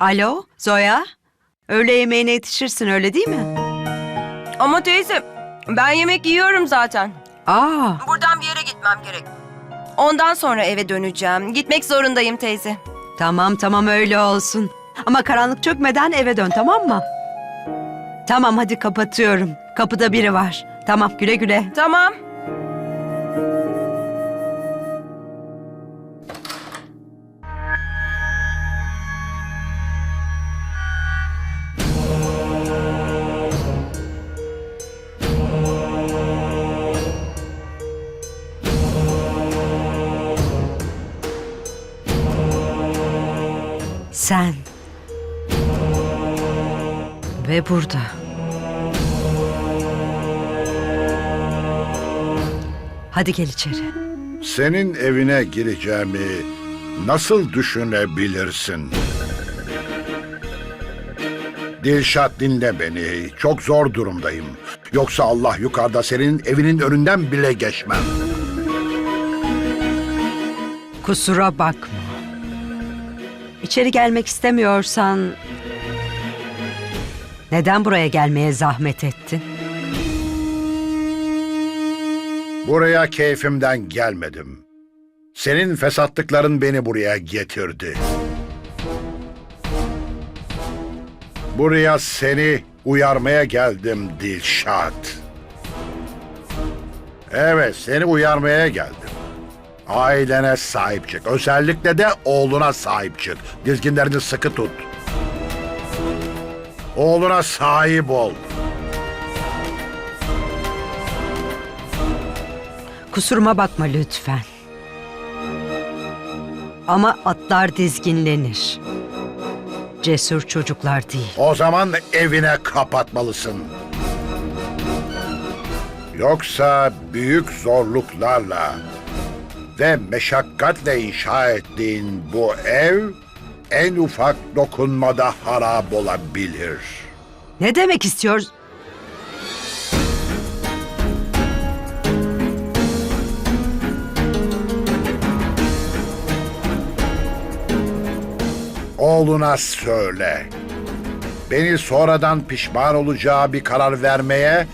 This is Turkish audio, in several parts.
Alo, Zoya? Öğle yemeğine yetişirsin öyle değil mi? Ama teyze ben yemek yiyorum zaten. Aa, Buradan bir yere gitmem gerek. Ondan sonra eve döneceğim. Gitmek zorundayım teyze. tamam tamam öyle olsun. Ama karanlık çökmeden eve dön tamam mı? Tamam hadi kapatıyorum. Kapıda biri var. Tamam güle güle. Tamam. Sen. Ve burada. Hadi gel içeri. Senin evine gireceğimi nasıl düşünebilirsin? Dilşat dinle beni. Çok zor durumdayım. Yoksa Allah yukarıda senin evinin önünden bile geçmem. Kusura bakma. İçeri gelmek istemiyorsan... Neden buraya gelmeye zahmet ettin? Buraya keyfimden gelmedim. Senin fesatlıkların beni buraya getirdi. Buraya seni uyarmaya geldim Dilşat. Evet, seni uyarmaya geldim. Ailene sahip çık. Özellikle de oğluna sahip çık. Dizginlerini sıkı tut. Oğluna sahip ol. Kusuruma bakma lütfen. Ama atlar dizginlenir. Cesur çocuklar değil. O zaman evine kapatmalısın. Yoksa büyük zorluklarla ve meşakkatle inşa ettiğin bu ev en ufak dokunmada harap olabilir. Ne demek istiyor? Oğluna söyle. Beni sonradan pişman olacağı bir karar vermeye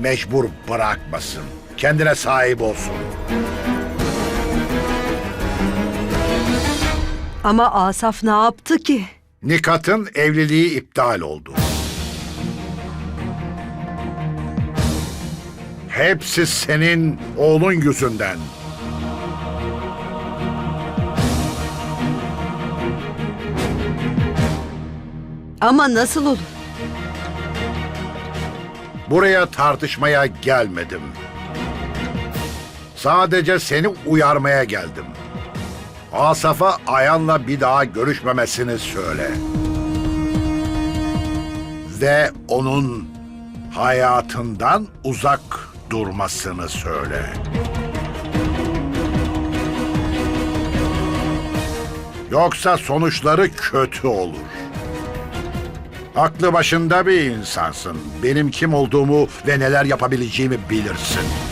mecbur bırakmasın. Kendine sahip olsun. Ama Asaf ne yaptı ki? Nikat'ın evliliği iptal oldu. Hepsi senin oğlun yüzünden. Ama nasıl olur? Buraya tartışmaya gelmedim. Sadece seni uyarmaya geldim. Asaf'a Ayan'la bir daha görüşmemesini söyle. Ve onun hayatından uzak durmasını söyle. Yoksa sonuçları kötü olur. Aklı başında bir insansın. Benim kim olduğumu ve neler yapabileceğimi bilirsin.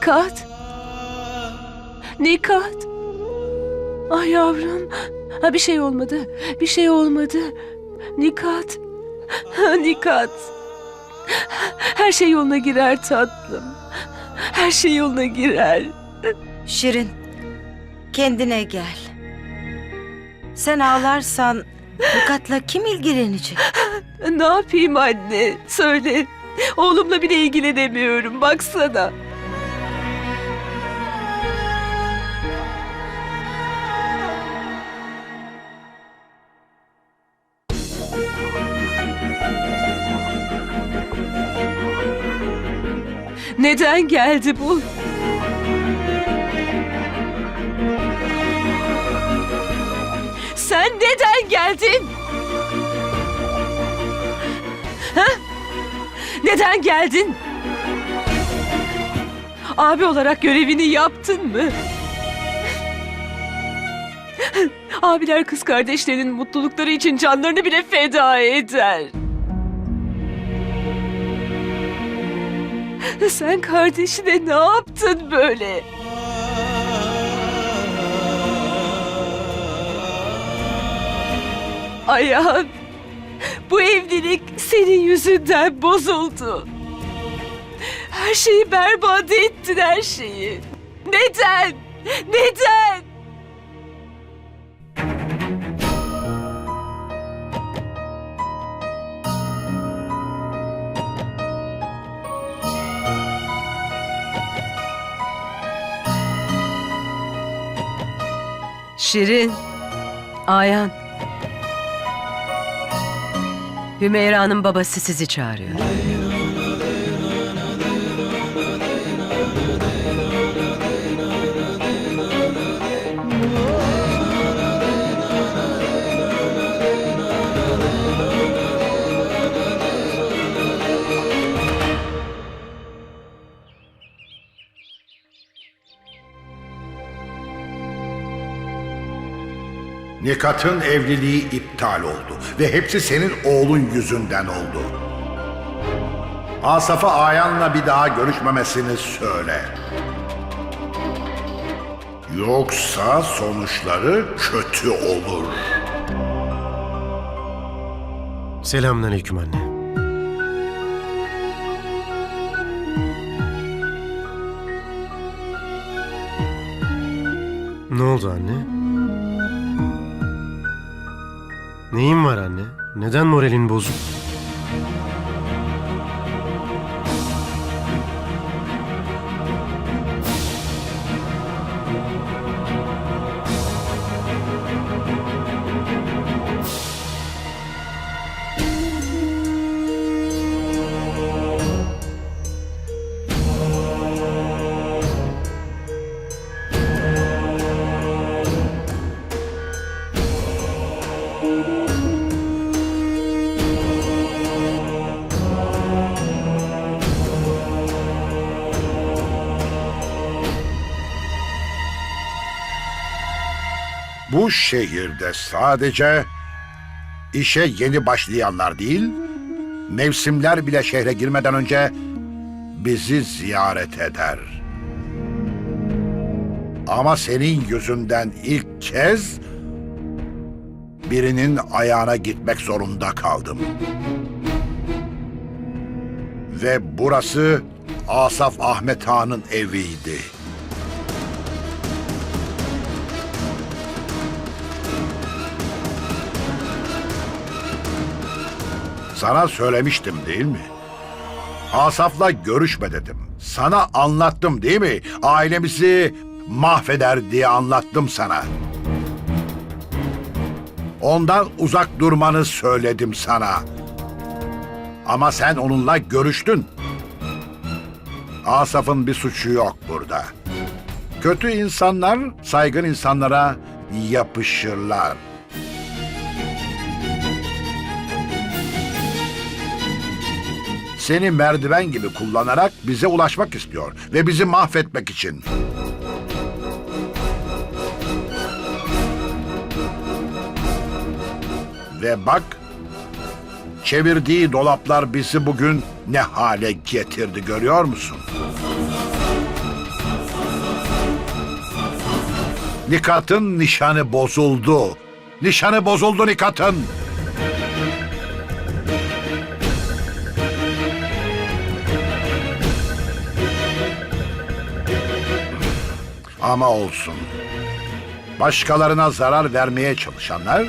Nikat. Nikat. Ay yavrum. Ha bir şey olmadı. Bir şey olmadı. Nikat. Nikat. Her şey yoluna girer tatlım. Her şey yoluna girer. Şirin, kendine gel. Sen ağlarsan Nikat'la kim ilgilenecek? Ne yapayım anne? Söyle. Oğlumla bile ilgilenemiyorum. Baksana. Neden geldi bu? Sen neden geldin? Ha? Neden geldin? Abi olarak görevini yaptın mı? Abiler kız kardeşlerinin mutlulukları için canlarını bile feda eder. Sen kardeşine ne yaptın böyle? Ayhan, bu evlilik senin yüzünden bozuldu. Her şeyi berbat ettin her şeyi. Neden? Neden? Şirin. Ayhan. Hümeyra'nın babası sizi çağırıyor. Nikat'ın evliliği iptal oldu ve hepsi senin oğlun yüzünden oldu. Asaf'a Ayan'la bir daha görüşmemesini söyle. Yoksa sonuçları kötü olur. Selamünaleyküm anne. Ne oldu anne? Neyin var anne? Neden moralin bozuk? Bu şehirde sadece işe yeni başlayanlar değil, mevsimler bile şehre girmeden önce bizi ziyaret eder. Ama senin yüzünden ilk kez birinin ayağına gitmek zorunda kaldım. Ve burası Asaf Ahmet Han'ın eviydi. Sana söylemiştim değil mi? Asaf'la görüşme dedim. Sana anlattım değil mi? Ailemizi mahveder diye anlattım sana. Ondan uzak durmanı söyledim sana. Ama sen onunla görüştün. Asaf'ın bir suçu yok burada. Kötü insanlar saygın insanlara yapışırlar. Seni merdiven gibi kullanarak bize ulaşmak istiyor ve bizi mahvetmek için. Ve bak, çevirdiği dolaplar bizi bugün ne hale getirdi görüyor musun? Nikat'ın nişanı bozuldu. Nişanı bozuldu Nikat'ın. Ama olsun. Başkalarına zarar vermeye çalışanlar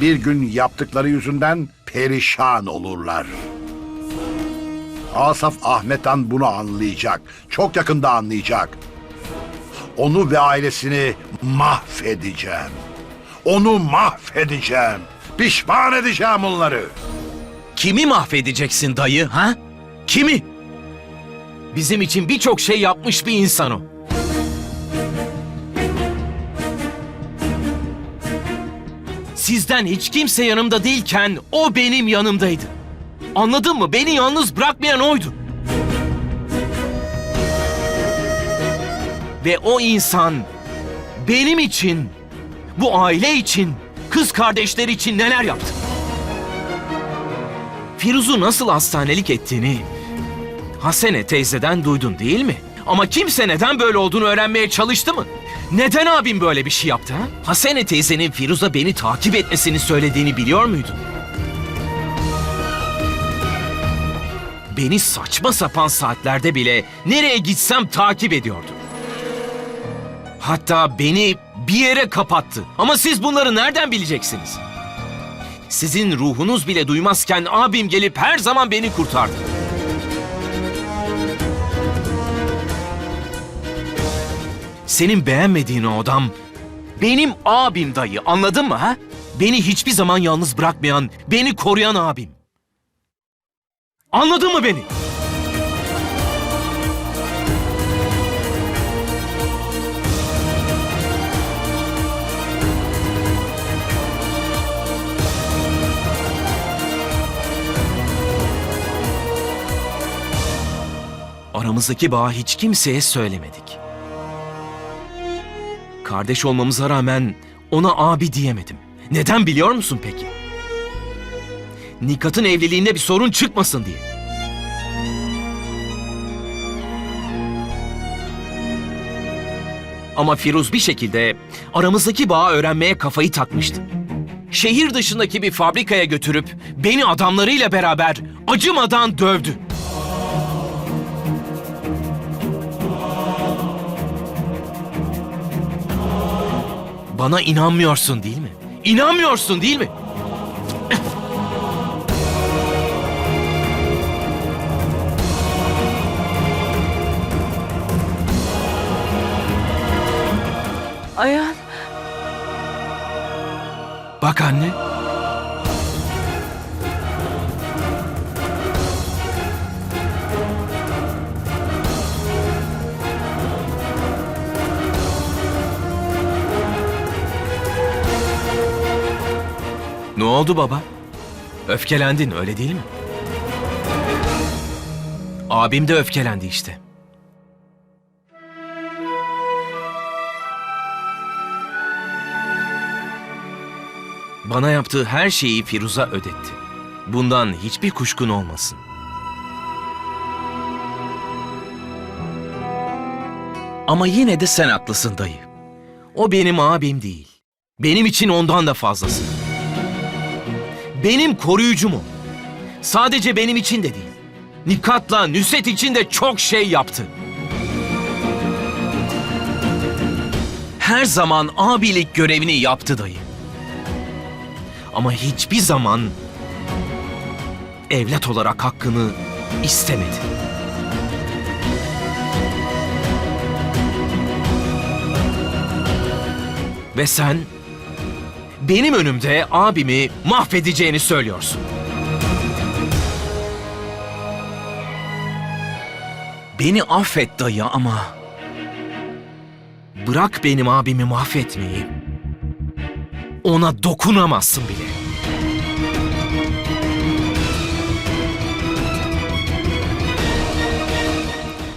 bir gün yaptıkları yüzünden perişan olurlar. Asaf Ahmet Han bunu anlayacak. Çok yakında anlayacak. Onu ve ailesini mahvedeceğim. Onu mahvedeceğim. Pişman edeceğim onları. Kimi mahvedeceksin dayı ha? Kimi? Bizim için birçok şey yapmış bir insan o. Sizden hiç kimse yanımda değilken o benim yanımdaydı. Anladın mı? Beni yalnız bırakmayan oydu. Ve o insan benim için bu aile için, kız kardeşleri için neler yaptı? Firuz'u nasıl hastanelik ettiğini Hasene teyzeden duydun değil mi? Ama kimse neden böyle olduğunu öğrenmeye çalıştı mı? Neden abim böyle bir şey yaptı ha? Hasene teyzenin Firuz'a beni takip etmesini söylediğini biliyor muydun? Beni saçma sapan saatlerde bile nereye gitsem takip ediyordu. Hatta beni bir yere kapattı. Ama siz bunları nereden bileceksiniz? Sizin ruhunuz bile duymazken abim gelip her zaman beni kurtardı. Senin beğenmediğin o adam benim abim dayı anladın mı ha? Beni hiçbir zaman yalnız bırakmayan, beni koruyan abim. Anladın mı beni? Aramızdaki bağı hiç kimseye söylemedik. Kardeş olmamıza rağmen ona abi diyemedim. Neden biliyor musun peki? Nikat'ın evliliğinde bir sorun çıkmasın diye. Ama Firuz bir şekilde aramızdaki bağı öğrenmeye kafayı takmıştı. Şehir dışındaki bir fabrikaya götürüp beni adamlarıyla beraber acımadan dövdü. Bana inanmıyorsun değil mi? İnanmıyorsun değil mi? Ayhan, Bak anne. Ne oldu baba? Öfkelendin öyle değil mi? Abim de öfkelendi işte. Bana yaptığı her şeyi Firuz'a ödetti. Bundan hiçbir kuşkun olmasın. Ama yine de sen haklısın dayı. O benim abim değil. Benim için ondan da fazlası. Benim koruyucum o. Sadece benim için de değil. Nikat'la Nüset için de çok şey yaptı. Her zaman abilik görevini yaptı dayı. Ama hiçbir zaman evlat olarak hakkını istemedi. Ve sen benim önümde abimi mahvedeceğini söylüyorsun. Beni affet dayı ama bırak benim abimi mahvetmeyi. Ona dokunamazsın bile.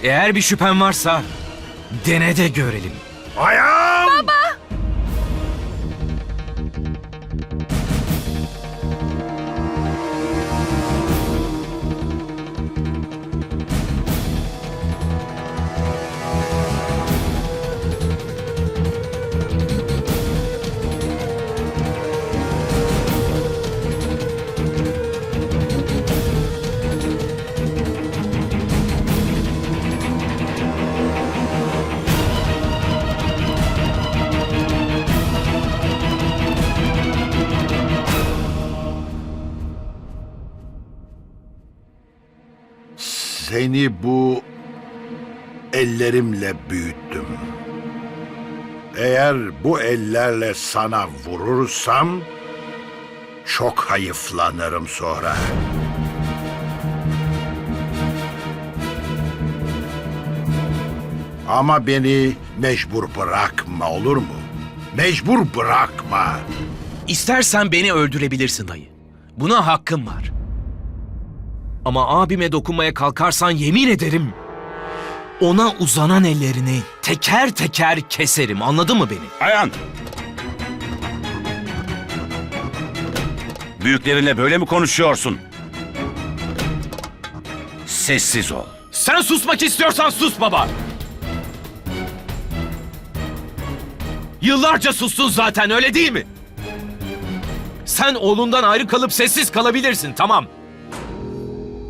Eğer bir şüphen varsa dene de görelim. Ayağım! Seni bu ellerimle büyüttüm. Eğer bu ellerle sana vurursam çok hayıflanırım sonra. Ama beni mecbur bırakma olur mu? Mecbur bırakma. İstersen beni öldürebilirsin dayı. Buna hakkım var. Ama abime dokunmaya kalkarsan yemin ederim ona uzanan ellerini teker teker keserim. Anladın mı beni? Ayan! Büyüklerinle böyle mi konuşuyorsun? Sessiz ol. Sen susmak istiyorsan sus baba. Yıllarca sustun zaten öyle değil mi? Sen oğlundan ayrı kalıp sessiz kalabilirsin tamam.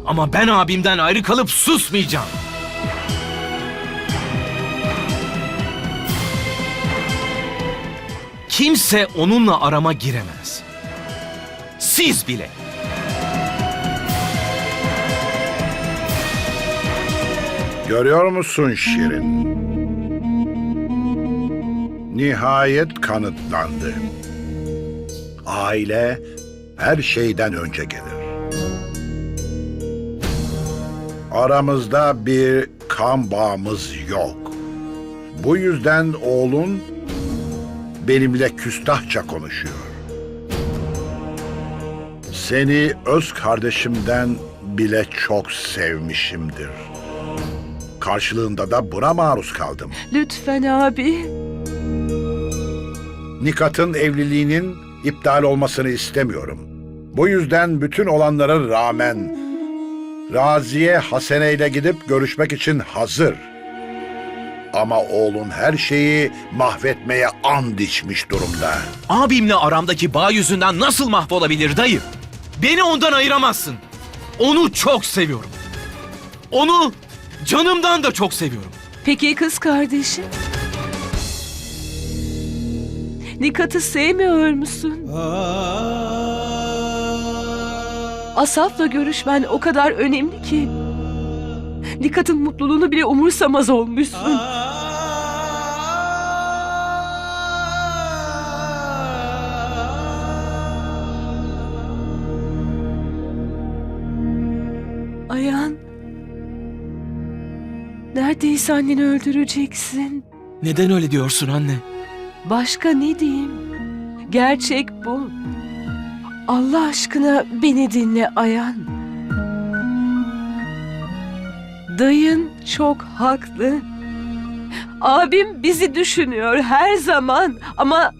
Ama ben abimden ayrı kalıp susmayacağım. Kimse onunla arama giremez. Siz bile. Görüyor musun Şirin? Nihayet kanıtlandı. Aile her şeyden önce gelir. Aramızda bir kan bağımız yok. Bu yüzden oğlun benimle küstahça konuşuyor. Seni öz kardeşimden bile çok sevmişimdir. Karşılığında da buna maruz kaldım. Lütfen abi. Nikat'ın evliliğinin iptal olmasını istemiyorum. Bu yüzden bütün olanlara rağmen Raziye Hasene ile gidip görüşmek için hazır. Ama oğlun her şeyi mahvetmeye and içmiş durumda. Abimle aramdaki bağ yüzünden nasıl mahvolabilir dayı? Beni ondan ayıramazsın. Onu çok seviyorum. Onu canımdan da çok seviyorum. Peki kız kardeşim? Nikat'ı sevmiyor musun? Asaf'la görüşmen o kadar önemli ki. Nikat'ın mutluluğunu bile umursamaz olmuşsun. Ayan. Neredeyse anneni öldüreceksin. Neden öyle diyorsun anne? Başka ne diyeyim? Gerçek bu. Allah aşkına beni dinle Ayan. Dayın çok haklı. Abim bizi düşünüyor her zaman ama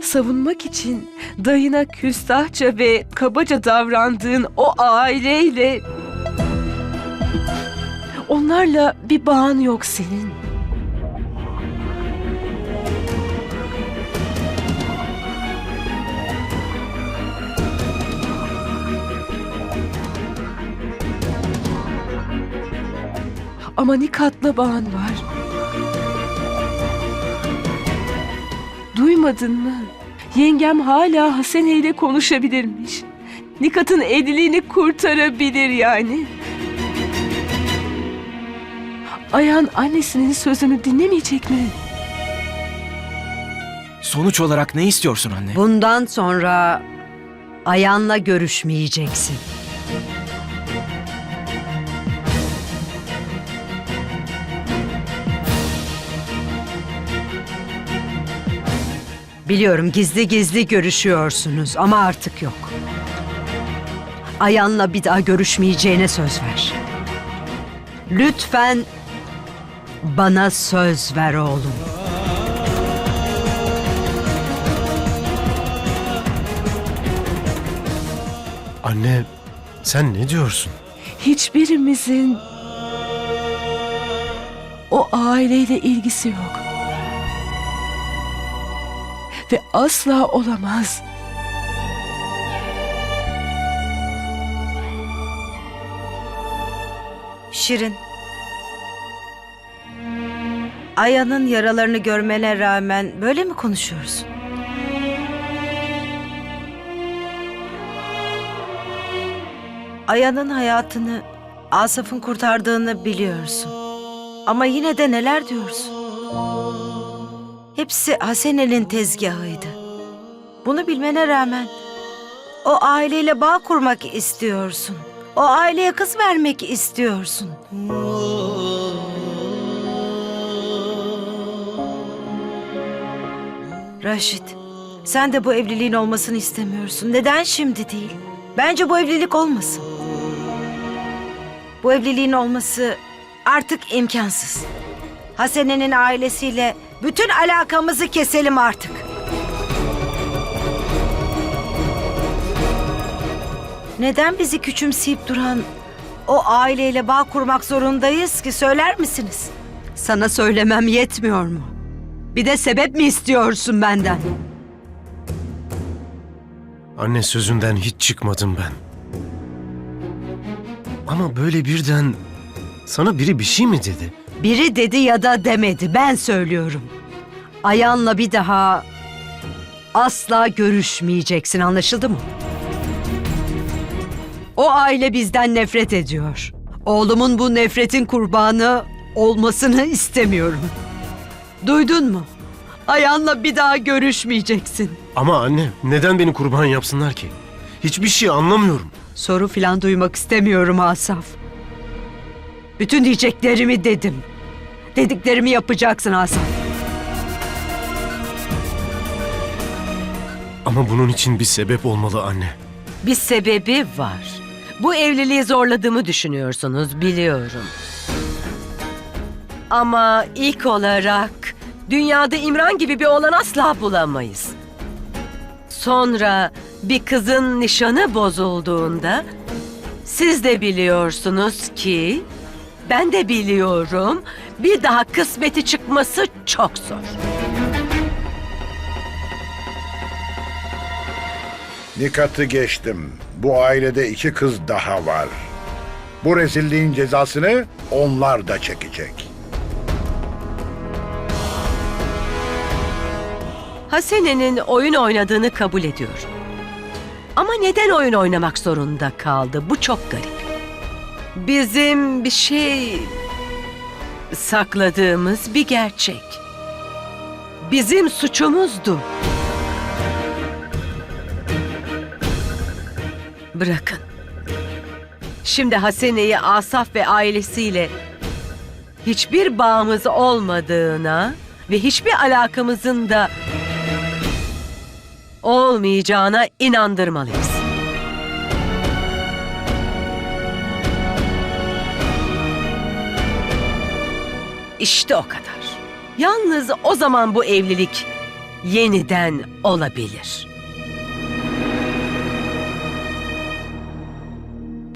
savunmak için dayına küstahça ve kabaca davrandığın o aileyle onlarla bir bağın yok senin. Ama Nikat'la bağın var. Duymadın mı? Yengem hala Hasene ile konuşabilirmiş. Nikat'ın evliliğini kurtarabilir yani. Ayan annesinin sözünü dinlemeyecek mi? Sonuç olarak ne istiyorsun anne? Bundan sonra Ayan'la görüşmeyeceksin. Biliyorum gizli gizli görüşüyorsunuz ama artık yok. Ayan'la bir daha görüşmeyeceğine söz ver. Lütfen bana söz ver oğlum. Anne sen ne diyorsun? Hiçbirimizin o aileyle ilgisi yok. Ve asla olamaz. Şirin. Aya'nın yaralarını görmene rağmen böyle mi konuşuyorsun? Aya'nın hayatını Asaf'ın kurtardığını biliyorsun. Ama yine de neler diyorsun? Hepsi Hasenel'in tezgahıydı. Bunu bilmene rağmen o aileyle bağ kurmak istiyorsun. O aileye kız vermek istiyorsun. Raşit, sen de bu evliliğin olmasını istemiyorsun. Neden şimdi değil? Bence bu evlilik olmasın. Bu evliliğin olması artık imkansız. Hasene'nin ailesiyle bütün alakamızı keselim artık. Neden bizi küçümseyip duran o aileyle bağ kurmak zorundayız ki söyler misiniz? Sana söylemem yetmiyor mu? Bir de sebep mi istiyorsun benden? Anne sözünden hiç çıkmadım ben. Ama böyle birden sana biri bir şey mi dedi? Biri dedi ya da demedi. Ben söylüyorum. Ayan'la bir daha asla görüşmeyeceksin anlaşıldı mı? O aile bizden nefret ediyor. Oğlumun bu nefretin kurbanı olmasını istemiyorum. Duydun mu? Ayan'la bir daha görüşmeyeceksin. Ama anne neden beni kurban yapsınlar ki? Hiçbir şey anlamıyorum. Soru filan duymak istemiyorum Asaf. Bütün diyeceklerimi dedim. Dediklerimi yapacaksın Asaf. Ama bunun için bir sebep olmalı anne. Bir sebebi var. Bu evliliği zorladığımı düşünüyorsunuz biliyorum. Ama ilk olarak dünyada İmran gibi bir olan asla bulamayız. Sonra bir kızın nişanı bozulduğunda siz de biliyorsunuz ki ben de biliyorum bir daha kısmeti çıkması çok zor. Nikat'ı geçtim. Bu ailede iki kız daha var. Bu rezilliğin cezasını onlar da çekecek. Hasene'nin oyun oynadığını kabul ediyorum. Ama neden oyun oynamak zorunda kaldı? Bu çok garip. Bizim bir şey sakladığımız bir gerçek. Bizim suçumuzdu. Bırakın. Şimdi Hasene'yi Asaf ve ailesiyle hiçbir bağımız olmadığına ve hiçbir alakamızın da olmayacağına inandırmalıyız. İşte o kadar. Yalnız o zaman bu evlilik yeniden olabilir.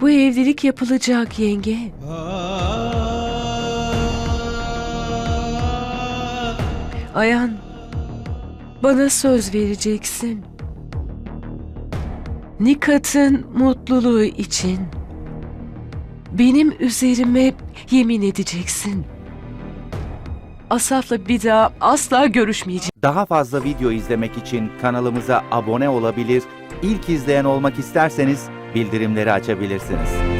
Bu evlilik yapılacak yenge. Ayan, bana söz vereceksin. Nikat'ın mutluluğu için benim üzerime yemin edeceksin. Asaf'la bir daha asla görüşmeyeceğim. Daha fazla video izlemek için kanalımıza abone olabilir, ilk izleyen olmak isterseniz bildirimleri açabilirsiniz.